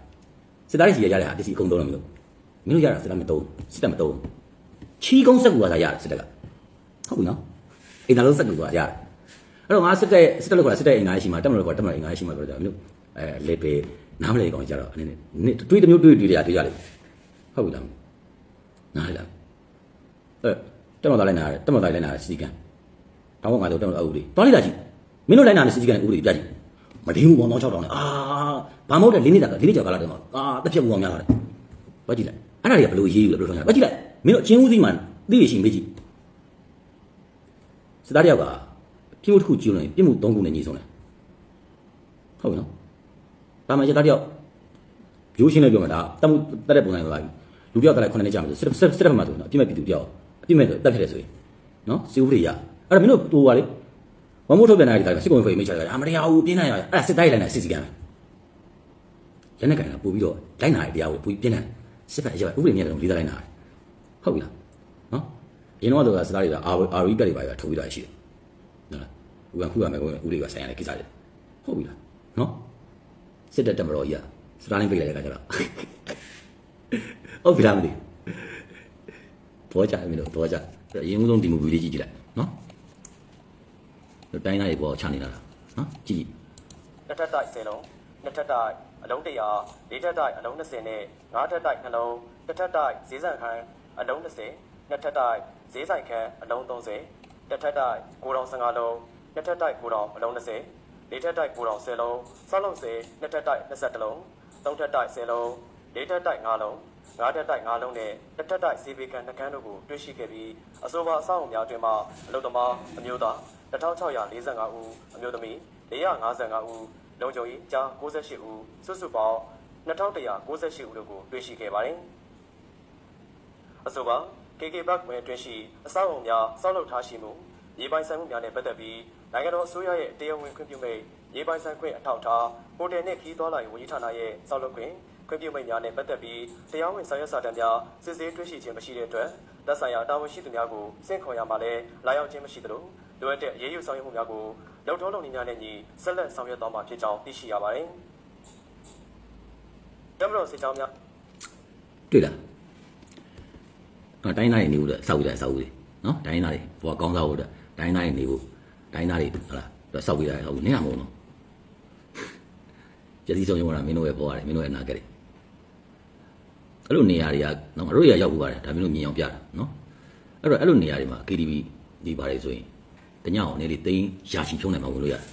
စစ်သားကြီးရရတဲ့ဟာပစ္စည်းအကုန်သုံးလို့မလို့မင်းတို့ရတာစစ်တပ်မသုံးစစ်တပ်မသုံး ချီးကုန်းစက်ကူကသာရတယ်စစ်တပ်ကဟုတ်ပြီနော်အိမ်သာလုံးစက်ကူကရတယ်အဲ့တော့ငါစစ်တပ်စစ်တပ်လို့ခေါ်တာစစ်တပ်အိမ်သားရှိမှာတက်မလို့ခေါ်တက်မလို့အိမ်သားရှိမှာပြောကြတယ်မင်းတို့အဲလေပေနားမလဲကောင်ကြတော့အနေနဲ့တွေးတစ်မျိုးတွေးတွေးရတွေးကြတယ်ဟုတ်ပြီလားနားလေလားအဲတက်မတော်လိုက်နာရတယ်တက်မတော်လိုက်နာရစီကံတောင်းကငါတို့တက်မတော်အုပ်လေးတွားလိုက်တာကြည့်မင်းတို့လိုက်နာတဲ့စီကံဥပဒေပြကြည့်မဒင်းဘူးဘောင်းတော့6000နဲ့အာဘာမဟုတ်တဲ့လေးနှစ်တာလေးနှစ်ကြောက်ကားလာတယ်မှာအာတက်ဖြတ်ဘူးအောင်များလာတယ်ဘာကြည့်လိုက်အဲ့ဒါတွေကဘယ်လိုရေးယူလဲဘယ်လိုထောင်းလဲဘာကြည့်လိုက် မင်းတို့အချင်းဦးစီးမှသိရရှိမေးကြည့်စသားတယောက်ကပြစ်မှုတစ်ခုကျူးလွန်ရင်ပြစ်မှု၃ခုနဲ့ညီဆုံးတယ်ဟုတ်ပြီနော်ဒါမှစသားတယောက်ရိုးရှင်းလေးပြောမှာဒါတက်မှုတက်တဲ့ပုံစံလိုပါပြီလူတယောက်တက်လိုက်9နှစ်ကြာမယ်ဆိုစစ်စစ်စစ်ဖက်မှာဆိုတော့အပြစ်မဲ့ပြည်သူတယောက်အပြစ်မဲ့တက်ဖြစ်တယ်ဆိုရင်နော်စီဥပဒေရအဲ့ဒါမင်းတို့တူပါလေဝမ်မို့ထုတ်ပြန်လိုက်တာစစ်ကုန်ဖေးမိတ်ချတယ်အမတရားဘူးပြင်းနိုင်ရအဲ့ဒါစစ်တိုင်းလိုက်နေစစ်စီကံလက်နဲ့ကင်လာပို့ပြီးတော့လိုက်နာရတရားကိုပို့ပြီးပြင်းတယ်စစ်ဖက်အရက်ဥပဒေမြတ်တယ်လေးသားလိုက်နာတယ် ဟုတ်ပြီလားနော်အရင်တော့ဆိုကစသားတွေကအာအာရီတက်တွေပါရထုတ်ပြီးတော့ရှိတယ်ဟုတ်လားဥပမာခုရမယ်ကိုဥပဒေကဆိုင်ရတဲ့ကိစ္စတွေဟုတ်ပြီလားနော်စစ်တက်တက်မတော်ကြီးอ่ะစတားလင်းပြလိုက်တဲ့အခါကျတော့ဟုတ်ပြီလားမသိဘူးတော့ကြမင်းတို့တော့ကြအရင်ဆုံးဒီမူဗီလေးကြည့်ကြည့်လိုက်နော်တိုင်းသားတွေပေါ်ချနေတာလားနော်ကြည့်နှစ်ထပ်တိုက်10လုံးနှစ်ထပ်တိုက်အလုံး100လေးထပ်တိုက်အလုံး20နဲ့ငါးထပ်တိုက်နှလုံးတစ်ထပ်တိုက်ဈေးဆိုင်ခန်း အလုံး20နှစ်ထပ်တိုက်ဈေးဆိုင်ခန်းအလုံး30တစ်ထပ်တိုက်ကိုတောင်15လုံးနှစ်ထပ်တိုက်ကိုတောင်အလုံး20လေးထပ်တိုက်ကိုတောင်10လုံးစောက်လုံး10နှစ်ထပ်တိုက်20လုံးသုံးထပ်တိုက်10လုံးလေးထပ်တိုက်5လုံးငါးထပ်တိုက်5လုံးနဲ့တစ်ထပ်တိုက်ဈေးပေကန်နှကန်းတို့ကိုတွေ့ရှိခဲ့ပြီးအဆိုပါအဆောက်အုံများအတွင်းမှာအလုသမားအမျိုးသား1645ဦးအမျိုးသမီး455ဦးလုံခြုံရေးကြား68ဦးစုစုပေါင်း2198ဦးတို့ကိုတွေ့ရှိခဲ့ပါတယ်။ အဆိုပါ KK Park ဝင်အတွင်းရှိအဆောက်အုံများစောက်လုပ်ထားရှိမှုရေပိုင်ဆိုင်မှုများနဲ့ပတ်သက်ပြီးနိုင်ငံတော်အစိုးရရဲ့တရားဝင်ခွင့်ပြုမိန့်ရေပိုင်ဆိုင်ခွင့်အထောက်အထားဟိုတယ်နှင့်ခီးသွားလာရေးဝန်ကြီးဌာနရဲ့စောက်လုပ်ခွင့်ခွင့်ပြုမိန့်များနဲ့ပတ်သက်ပြီးတရားဝင်ဆောင်ရွက်စာတမ်းများစစ်ဆေးတွေ့ရှိခြင်းမရှိတဲ့အတွက်သက်ဆိုင်ရာတာဝန်ရှိသူများကိုစင့်ခေါ်ရမှာလည်းလာရောက်ခြင်းမရှိသလိုလိုအပ်တဲ့အရေးယူဆောင်ရွက်မှုများကိုလုံထောလုံးနည်းများနဲ့ညီဆက်လက်ဆောင်ရွက်သွားမှာဖြစ်ကြောင်းသိရှိရပါတယ်။တမတော်စစ်ကြောင်းများတွေ့လား နော်တိုင်းသားတွေနေဖို့တော့စောက်ကြတယ်စောက်ဦးတွေနော်တိုင်းသားတွေဘောကောင်းစားဖို့တော့တိုင်းသားတွေနေဖို့တိုင်းသားတွေဟုတ်လားတော့စောက်ပြီးတာဟုတ်နေရမဟုတ်နော်ကြည်စုံရုံကမင်းတို့ရဲ့ဘောရတယ်မင်းတို့ရဲ့နာကြတယ်အဲ့လိုနေရာတွေကနော်တို့ရရောက်ဖို့ပါတယ်ဒါမင်းတို့မြင်အောင်ပြတာနော်အဲ့တော့အဲ့လိုနေရာတွေမှာ KTV ဒီပါတယ်ဆိုရင်တညအောင်နေလေတိန်းရာချီဖြုံးနိုင်မှာဝင်လို့ရတယ်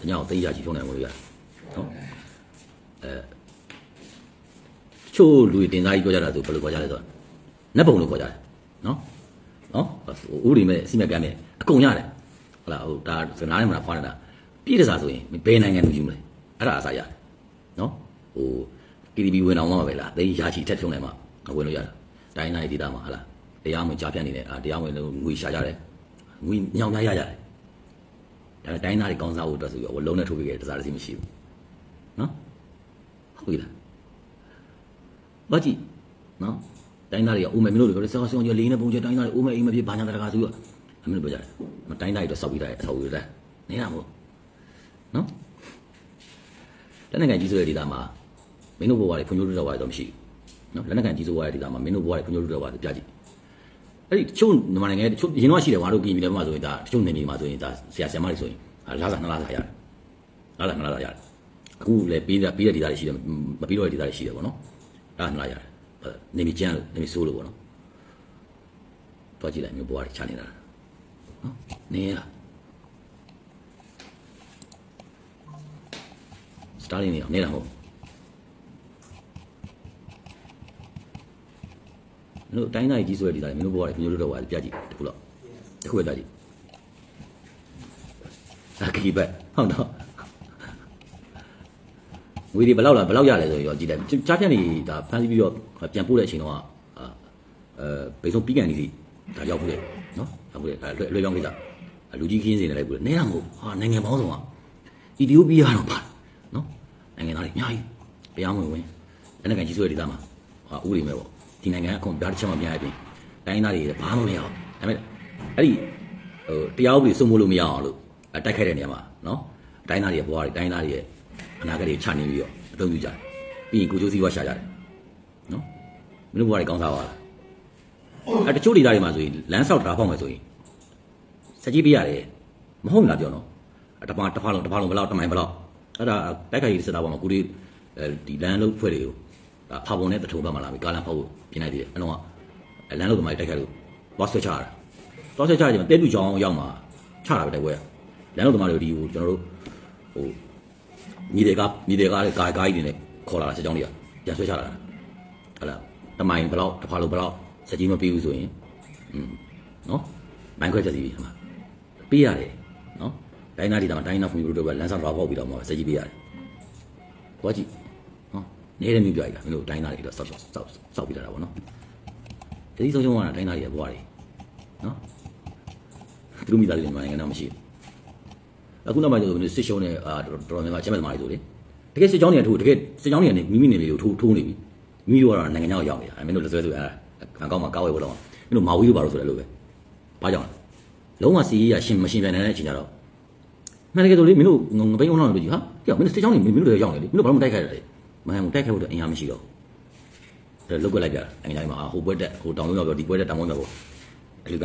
တညအောင်တိန်းရာချီဖြုံးနိုင်မှာဝင်လို့ရတယ်နော်အဲတချို့လူတွေတင်စားကြီးပြောကြတာဆိုဘယ်လိုပြောကြလဲဆိုတော့ နတ်ပုံလို့ပြောကြတယ်နော်နော်ဥပဒေမဲ့အစီမဲ့ကမ်းမဲ့အကုန်ရတယ်ဟုတ်လားဟိုဒါစနားထဲမှာဖွားနေတာပြည်တစားဆိုရင်ဘယ်နိုင်ငံလူယူမလဲအဲ့ဒါအစားရတယ်နော်ဟို KTV ဝင်အောင်မှာပဲလားတိန်းရာချီထက်ဖြုံးနိုင်မှာဝင်လို့ရတယ်တိုင်းတိုင်းဒေသမှာဟုတ်လားတရားဝင်ကြားပြတ်နေတယ်အာတရားဝင်လို့ငွေရှာကြတယ်ငွေညောင်များရကြတယ်ဒါတိုင်းသားတွေကောင်းစားဖို့အတွက်ဆိုပြီးတော့လုံးနဲ့ထိုးပေးခဲ့တဲ့စားရစီမရှိဘူးနော်ဟုတ်ပြီလားဘာကြည့်နော် တိုင်းသားတွေကအိုးမယ်မင်းတို့တွေပြောတယ်ဆောင်းဆောင်းကြီးလေးနဲ့ပုံချက်တိုင်းသားတွေအိုးမယ်အိမ်မဖြစ်ဘာညာတကာဆိုပြီးတော့အမင်းတို့ပြောကြတယ်မတိုင်းသားတွေတော့စောက်ပြီးတာအဆောက်အဦတွေနေတာမို့နော်တနင်္ဂနွေကြီးဆိုတဲ့ဒေသမှာမင်းတို့ဘဝတွေဖွံ့ဖြိုးတိုးတက်သွားတယ်တော့မရှိဘူးနော်လက်နက်ကန်ကြီးဆိုတဲ့ဒေသမှာမင်းတို့ဘဝတွေဖွံ့ဖြိုးတိုးတက်သွားတယ်ပြကြည့်အဲ့ဒီတချို့မြန်မာနိုင်ငံတချို့ရင်တော့ရှိတယ်ငါတို့ပြည်ပြည်ထဲမှာဆိုရင်ဒါတချို့နေနေမှာဆိုရင်ဒါဆရာဆရာမတွေဆိုရင်လာလာနှစ်လားလာရတယ်လာလာနှစ်လားလာရတယ်အခုလည်းပြီးတဲ့ပြီးတဲ့ဒေသတွေရှိတယ်မပြီးတော့တဲ့ဒေသတွေရှိတယ်ပေါ့နော်ဒါနှစ်လားရတယ် နေမကျန်းလို့နေမဆိုးလို့ပေါ့နော်တွားကြည့်လိုက်မျိုးဘွားတွေချနေတာနော်နေလားစတာလင်းနေအောင်နေတာမဟုတ်မင်းတို့တိုင်းသားကြီးဆိုတဲ့ဒီသားမင်းတို့ဘောရတယ်မင်းတို့တော့ဟာပြကြည့်တခုတော့တခုပဲပြကြည့်အကီဘက်ဟုတ်တော့ ငွေတွေဘယ်လောက်လာဘယ်လောက်ရလဲဆိုရင်ရောကြည့်လိုက်ကြားဖြတ်နေတာဖမ်းဆီးပြီးတော့ပြန်ပို့တဲ့အချိန်တော့အဲဘယ်ဆုံးပြီးကန်နေစီဒါရောက်ဘူးလေနော်ရောက်ဘူးလေလွယ်လွယ်ပြောင်းကိစ္စလူကြီးခင်းစင်နေလိုက်ဘူးလေနဲတာမဟုတ်ဟာနိုင်ငံပေါင်းစုံကအီသီယိုးပီးယားတော့ပါနော်နိုင်ငံသားတွေအများကြီးတရားဝင်ဝင်အဲ့ဒါကန်ကြီးဆိုတဲ့ဒီသားမှာဟာဥပဒေမဲ့ပေါ့ဒီနိုင်ငံအကုန်ပြားတစ်ချက်မှမရပြင်တိုင်းသားတွေဘာမှမရအောင်ဒါပေမဲ့အဲ့ဒီဟိုတရားဥပဒေစိုးမိုးလို့မရအောင်လို့တိုက်ခိုက်တဲ့နေရာမှာနော်တိုင်းသားတွေရဲ့ဘဝတွေတိုင်းသားတွေရဲ့ အနာဂတ်တွေချနေပြီးတော့အသုံးပြုကြတယ်ပြီးရင်ကိုကျိုးစည်းဝါရှာကြတယ်နော်မင်းတို့ဘဝတွေကောင်းစားပါလားအဲတချို့ဒေသတွေမှာဆိုရင်လမ်းဆောက်တာဖောက်မယ်ဆိုရင်စက်ကြီးပြရတယ်မဟုတ်လားပြောနော်တပါတဖာလုံးတဖာလုံးဘယ်လောက်တမိုင်ဘယ်လောက်အဲ့ဒါတိုက်ခိုက်ရေးစစ်သားပေါ်မှာကိုဒီဒီလမ်းလုံးဖွဲ့တွေကိုဖာပုံနဲ့တထိုးဘက်မှာလာပြီးကားလမ်းဖောက်ဖို့ပြင်လိုက်သေးတယ်အလုံးကလမ်းလုံးကမှတိုက်ခိုက်လို့သွားဆွဲချရတာသွားဆွဲချရချိန်မှာတဲတူချောင်းရောက်မှာချတာပဲတိုက်ပွဲလမ်းလုံးသမားတွေဒီကိုကျွန်တော်တို့ဟို ညီတွေကညီတွေကကားကားကြီးတွေနဲ့ခေါ်လာတာစစ်ကြောင်းတွေကပြန်ဆွဲချလာတာဟလာတမိုင်ဘယ်လောက်တဖာလုံးဘယ်လောက်စက်ကြီးမပြီးဘူးဆိုရင်อืมနော်မိုင်းခွဲချက်စီပြီဟမှာပေးရတယ်နော်ဒိုင်းနာဒီတာမှာဒိုင်းနာဖူမျိုးတို့ပဲလမ်းဆောင်တော့ပေါက်ပြီးတော့မှာစက်ကြီးပေးရတယ်ဟောကြည့်နော်နေတဲ့မျိုးပြလိုက်တာမင်းတို့ဒိုင်းနာတွေတော့စောက်စောက်စောက်စောက်ပြီးလာတာဗောနော်တတိဆုံးဆုံးကဒိုင်းနာတွေရဲ့ဘွားတွေနော်သူတို့မိသားစုတွေမှာနိုင်ငံတော့မရှိဘူး အခုနောက်ပိုင်းဆိုရင်စစ်ရှုံးနဲ့အာတော်တော်များများအချက်မဲ့သမားတွေဆိုလေတကယ်စစ်ကြောင်းတွေကထိုးတကယ်စစ်ကြောင်းတွေကနေမိမိနေလေးကိုထိုးထိုးနေပြီမိမိတို့ကတော့နိုင်ငံခြားကိုရောက်နေတာအဲမင်းတို့လက်ဆွဲဆိုအဲခံကောင်းမှာကားဝဲဖို့တော့မင်းတို့မာဝီတို့ဘာလို့ဆိုလဲလို့ပဲဘာကြောင့်လဲလုံးဝစီရေးရရှင်မရှင်ပြန်နေတဲ့အချိန်ကျတော့မှန်တကယ်ဆိုလေမင်းတို့ငပိန်းအောင်လောက်လို့ကြီးဟာကြောက်မင်းတို့စစ်ကြောင်းတွေမင်းတို့တွေရောက်နေလေမင်းတို့ဘာလို့မတိုက်ခိုက်ရလဲမဟန်တိုက်ခိုက်ဖို့တော့အင်အားမရှိတော့ဒါလုတ်ကွက်လိုက်ပြအင်တိုင်းမှာဟိုဘွက်တက်ဟိုတောင်လုံးရောက်တော့ဒီဘွက်တက်တောင်လုံးရောက်ပေါ့အဲ့ဒီက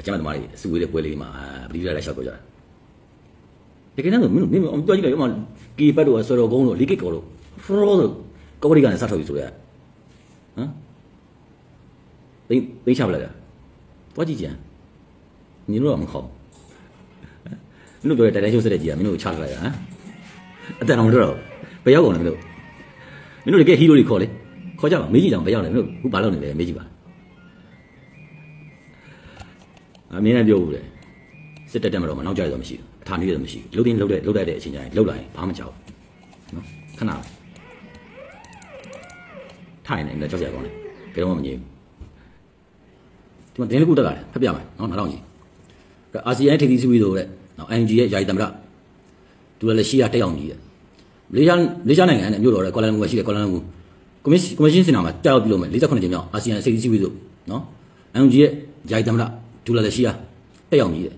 အကျမ်းသမားတွေအစုဝေးတဲ့ပွဲလေးမှာပရိသတ်လိုက်လျှောက်ကြတာ တကယ်တော့မင်းတို့မင်းတို့ပြောကြည့်လိုက်ရမကီပတ်တို့ဆော်တော်ကုန်းတို့လီကစ်ကောတို့ဖရိုးတို့ကော်ပရီကနေစထုတ်ပြီဆိုရဟမ်သိသိချပလိုက်တာတွားကြည့်ကြမင်းတို့တော့မခေါ်မင်းတို့ပြောတဲ့တိုင်တိုင်ရှုပ်စတဲ့ကြီးကမင်းတို့ချလိုက်တာဟမ်အတန်အောင်တို့တော့ဘယ်ရောက်ကုန်လဲမင်းတို့မင်းတို့တကယ်ဟီးရိုတွေခေါ်လေခေါ်ကြပါမေးကြည့်ကြအောင်ဘယ်ရောက်လဲမင်းတို့ခုဘာလုပ်နေလဲမေးကြည့်ပါအမင်းလည်းပြောဘူးလေစစ်တက်တက်မတော့မနောက်ကြရတော့မရှိဘူး အထာနေရတော့မရှိဘူးလှုပ်တင်းလှုပ်တဲ့လှုပ်တတ်တဲ့အချိန်ကျရင်လှုပ်လိုက်ရင်ဘာမှမကြောက်ဘူးနော်ခဏထိုင်နေတယ်ကြောက်ကြရကောင်းတယ်ဘယ်တော့မှမငြိဘူးဒီမှာဒင်းလေးခုတက်လာတယ်ဖက်ပြမယ်နော်နောက်တော့ကြည့်အာဆီယံထိပ်သီးစုပြီးတော့တဲ့နော် NG ရဲ့ယာယီသမ္မတသူလည်းရှိရတက်အောင်ကြီးတယ်မလေးရှားမလေးရှားနိုင်ငံနဲ့မြို့တော်တဲ့ကွာလာလမ်ပူကရှိတယ်ကွာလာလမ်ပူကွန်မရှင်ကွန်မရှင်စင်တာမှာတက်ရောက်ပြုလုပ်မယ်48ကြိမ်မြောက်အာဆီယံထိပ်သီးစုပြီးတော့နော် NG ရဲ့ယာယီသမ္မတဒူလာလည်းရှိရတက်အောင်ကြီးတယ်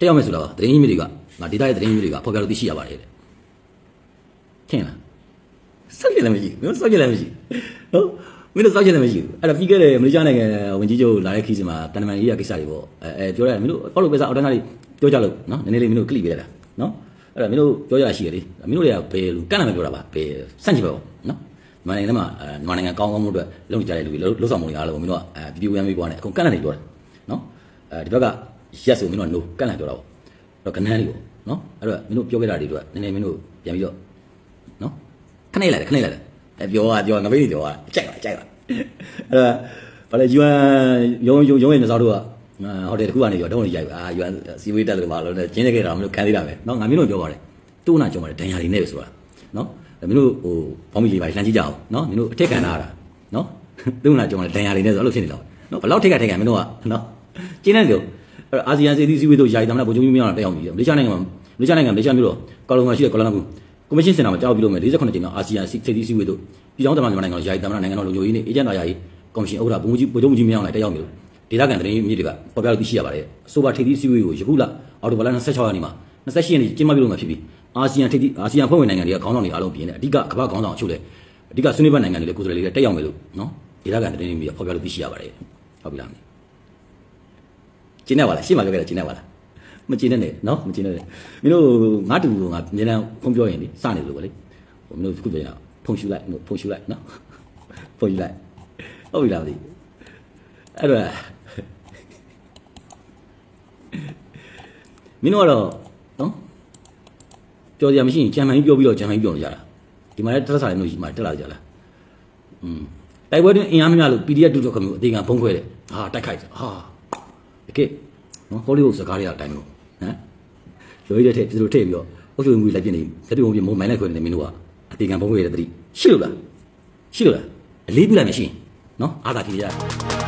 တက်ရောက်မယ်ဆိုတော့သတင်းကြီးမြစ်တွေကငါဒေတာရဲ့သတင်းကြီးမြစ်တွေကဖော်ပြလို့သိရှိရပါတယ်တဲ့ထင်လားစောက်ကြလည်းမရှိဘူးမင်းစောက်ကြလည်းမရှိဟုတ်မင်းတို့စောက်ကြလည်းမရှိဘူးအဲ့တော့ပြီးခဲ့တဲ့မလေးရှားနိုင်ငံဝင်ကြီးချုပ်လာတဲ့ခီးစင်မှာတန်တမန်ရေးရကိစ္စတွေပေါ့အဲအဲပြောရတယ်မင်းတို့ပေါ့လို့ပဲစားအော်တန်းသားတွေပြောကြလို့နော်နည်းနည်းလေးမင်းတို့ကလိပေးရတာနော်အဲ့တော့မင်းတို့ပြောကြရရှိရလေမင်းတို့တွေကဘယ်လိုကန့်လာမပြောတာပါဘယ်စန့်ချင်ပဲပေါ့နော်မြန်မာနိုင်ငံထဲမှာအဲမြန်မာနိုင်ငံကောင်းကောင်းမှုအတွက်လုပ်ကြတဲ့လူတွေလှုပ်ဆောင်မှုတွေအားလုံးကိုမင်းတို့ကအဲဗီဒီယိုရမ်းပြီးပွားနေအကုန်ကန့်လာနေပြောတယ်နော်အဲဒီဘက်က ရက်ဆိုမင်းတို့က no ကန့်လိုက်ပြောတာပေါ့အဲ့တော့ကနန်းလေးပေါ့နော်အဲ့တော့မင်းတို့ပြောခဲ့တာတွေတော့နည်းနည်းမင်းတို့ပြန်ပြီးတော့နော်ခဏလိုက်ခဏလိုက်အဲပြောတာပြောငပိတ်နေပြောတာအကြိုက်ပါအကြိုက်ပါအဲ့တော့ဘာလဲယူအန်ရုံရုံရုံရဲ့မစားတို့ကဟိုတယ်တစ်ခုကနေပြောတော့ရိုက်ပါအာယူအန်စီဝေးတက်လို့ပါလို့ကျင်းနေခဲ့တာမင်းတို့ခံသေးတာပဲနော်ငါမင်းတို့ပြောပါတယ်တိုးနာကြုံပါတယ်ဒဏ်ရာတွေနဲ့ပဲဆိုတာနော်မင်းတို့ဟိုဘောင်းမီလေးပါလှမ်းကြည့်ကြအောင်နော်မင်းတို့အထက်ခံလာတာနော်တိုးနာကြုံတယ်ဒဏ်ရာတွေနဲ့ဆိုအဲ့လိုဖြစ်နေတော့နော်ဘလောက်ထိတ်ကထိတ်ကမင်းတို့ကနော်ကျင်းနေကြ အဲ့အာဆီယံစီသီးစီဝေးတို့ယာယီတမန်ဗိုလ်ချုပ်ကြီးမြောက်တာတက်အောင်ကြီးမလေးရှားနိုင်ငံမှာမလေးရှားနိုင်ငံမလေးရှားမြို့တော့ကာလုံမှာရှိတဲ့ကာလန်ကူကွန်မရှင်စင်တာမှာကြောက်ပြီးလို့မယ်48ကြိမ်မြောက်အာဆီယံစီသီးစီဝေးတို့ပြည်ထောင်သမ္မတနိုင်ငံတော်ယာယီတမန်နိုင်ငံတော်လုံခြုံရေးနဲ့အေဂျင့်တော်ယာယီကော်မရှင်ဥက္ကဋ္ဌဘုံကြီးဗိုလ်ချုပ်ကြီးမြောက်လိုက်တက်ရောက်ပြီလို့ဒေသခံသတင်းမြစ်တွေကပေါ်ပြလို့သိရှိရပါတယ်အဆိုပါထိပ်သီးစီဝေးကိုယခုလအော်တိုဘာလ26ရက်နေ့မှာ28ရက်နေ့ကျင်းပပြုလုပ်မှာဖြစ်ပြီးအာဆီယံထိပ်သီးအာဆီယံဖွဲ့ဝင်နိုင်ငံတွေကခေါင်းဆောင်တွေအားလုံးပြင်တဲ့အဓိကကမ္ဘာခေါင်းဆောင်အချို့လည်းအဓိကဆွေးနွေးပွဲနိုင်ငံတွေလည်းကိုယ်စားလှယ်တွေလည်းတက်ရောက်မယ်လို့နော်ဒေသခံသတင်းမြစ်တွေကပေါ်ပြလို့သိရှိရပါတယ်ဟုတ်ပြီလား ကျင်းနေပါလားရှေ့မှာပြောခဲ့တာကျင်းနေပါလားမကျင်းနဲ့နော်မကျင်းနဲ့မင်းတို့ငါတူငါအများအားဖုံးပြောရင်လေစနေလို့ပဲလေဟိုမင်းတို့ခုပြောရင်ဖုံရှူလိုက်ဖုံရှူလိုက်နော်ဖုံရှူလိုက်ဟုတ်ပြီလားမသိအဲ့တော့မင်းတို့ကတော့နော်ကြော်စရာမရှိရင်ဂျမ်မန်ကြီးပြောပြီးတော့ဂျမ်မန်ကြီးပြောနေကြတာဒီမှာလည်းတက်စားလည်းလို့ဒီမှာတက်လာကြလားอืมတိုက်ပွဲတွင်အင်အားမများလို့ PDF တူတော့ခမျိုးအသေးကဖုံးခွဲတယ်ဟာတိုက်ခိုက်ဟာ တကယ်နော်ဟောလိဝုဒ်စကားတွေအတိုင်းလို့ဟမ်လွေးတဲ့ထက်ဒီလိုထည့်ပြီးတော့အုပ်ချုပ်မှုလိုက်ပြနေလက်တူုံပြမုံမိုင်းလိုက်ခွဲနေမင်းတို့ကအသေးကဖုံးခွဲတဲ့တတိရှိလို့လားရှိလို့လားအလေးပြလိုက်မရှိနော်အားသာဖြေရတယ်